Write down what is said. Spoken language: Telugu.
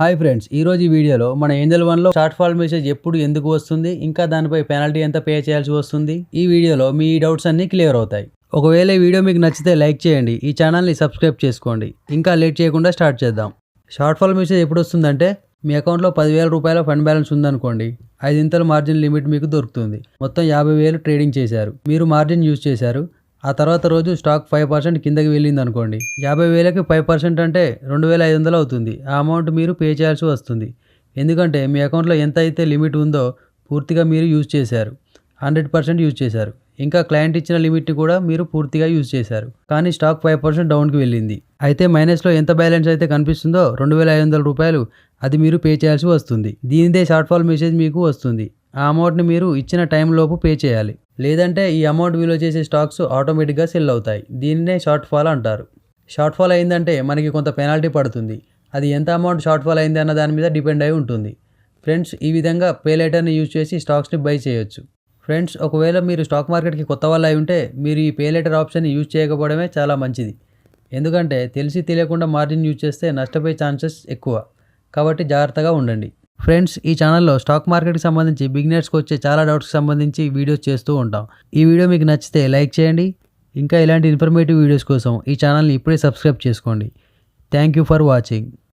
హాయ్ ఫ్రెండ్స్ ఈ రోజు ఈ వీడియోలో మన ఏంజల్ వన్లో షార్ట్ ఫాల్ మెసేజ్ ఎప్పుడు ఎందుకు వస్తుంది ఇంకా దానిపై పెనాల్టీ ఎంత పే చేయాల్సి వస్తుంది ఈ వీడియోలో మీ డౌట్స్ అన్నీ క్లియర్ అవుతాయి. ఒకవేళ ఈ వీడియో మీకు నచ్చితే లైక్ చేయండి ఈ ఛానల్ని సబ్స్క్రైబ్ చేసుకోండి. ఇంకా లేట్ చేయకుండా స్టార్ట్ చేద్దాం. షార్ట్ ఫాల్ మెసేజ్ ఎప్పుడు వస్తుందంటే మీ అకౌంట్లో పదివేల రూపాయల ఫండ్ బ్యాలెన్స్ ఉందనుకోండి ఐదింతల మార్జిన్ లిమిట్ మీకు దొరుకుతుంది. మొత్తం యాభై వేలు ట్రేడింగ్ చేశారు. మీరు మార్జిన్ యూజ్ చేశారు ఆ తర్వాత రోజు స్టాక్ ఫైవ్ పర్సెంట్ కిందకి వెళ్ళింది అనుకోండి యాభై వేలకి ఫైవ్ పర్సెంట్ అంటే రెండు వేల ఐదు వందలు అవుతుంది. ఆ అమౌంట్ మీరు పే చేయాల్సి వస్తుంది. ఎందుకంటే మీ అకౌంట్లో ఎంత అయితే లిమిట్ ఉందో పూర్తిగా మీరు యూజ్ చేశారు. హండ్రెడ్ పర్సెంట్ యూజ్ చేశారు. ఇంకా క్లయింట్ ఇచ్చిన లిమిట్ని కూడా మీరు పూర్తిగా యూజ్ చేశారు. కానీ స్టాక్ ఫైవ్ పర్సెంట్ డౌన్కి వెళ్ళింది. అయితే మైనస్లో ఎంత బ్యాలెన్స్ అయితే కనిపిస్తుందో రెండు వేల ఐదు వందల రూపాయలు అది మీరు పే చేయాల్సి వస్తుంది. దీనిదే షార్ట్ ఫాల్ మెసేజ్ మీకు వస్తుంది. ఆ అమౌంట్ని మీరు ఇచ్చిన టైంలోపు పే చేయాలి. లేదంటే ఈ అమౌంట్ విలువ చేసే స్టాక్స్ ఆటోమేటిక్గా సెల్ అవుతాయి. దీన్నే షార్ట్ ఫాల్ అంటారు. షార్ట్ ఫాల్ అయిందంటే మనకి కొంత పెనాల్టీ పడుతుంది. అది ఎంత అమౌంట్ షార్ట్ ఫాల్ అయింది అన్న దాని మీద డిపెండ్ అయి ఉంటుంది. ఫ్రెండ్స్ ఈ విధంగా పే లెటర్ని యూజ్ చేసి స్టాక్స్ని బై చేయొచ్చు. ఫ్రెండ్స్ ఒకవేళ మీరు స్టాక్ మార్కెట్కి కొత్త వాళ్ళు అయి ఉంటే మీరు ఈ పే లెటర్ ఆప్షన్ని యూజ్ చేయకపోవడమే చాలా మంచిది. ఎందుకంటే తెలిసి తెలియకుండా మార్జిన్ యూజ్ చేస్తే నష్టపోయే ఛాన్సెస్ ఎక్కువ. కాబట్టి జాగ్రత్తగా ఉండండి. ఫ్రెండ్స్ ఈ ఛానల్లో స్టాక్ మార్కెట్కి సంబంధించి బిగినర్స్కి వచ్చే చాలా డౌట్స్కి సంబంధించి వీడియోస్ చేస్తూ ఉంటాం. ఈ వీడియో మీకు నచ్చితే లైక్ చేయండి. ఇంకా ఇలాంటి ఇన్ఫర్మేటివ్ వీడియోస్ కోసం ఈ ఛానల్ని ఇప్పుడే సబ్స్క్రైబ్ చేసుకోండి. Thank you for watching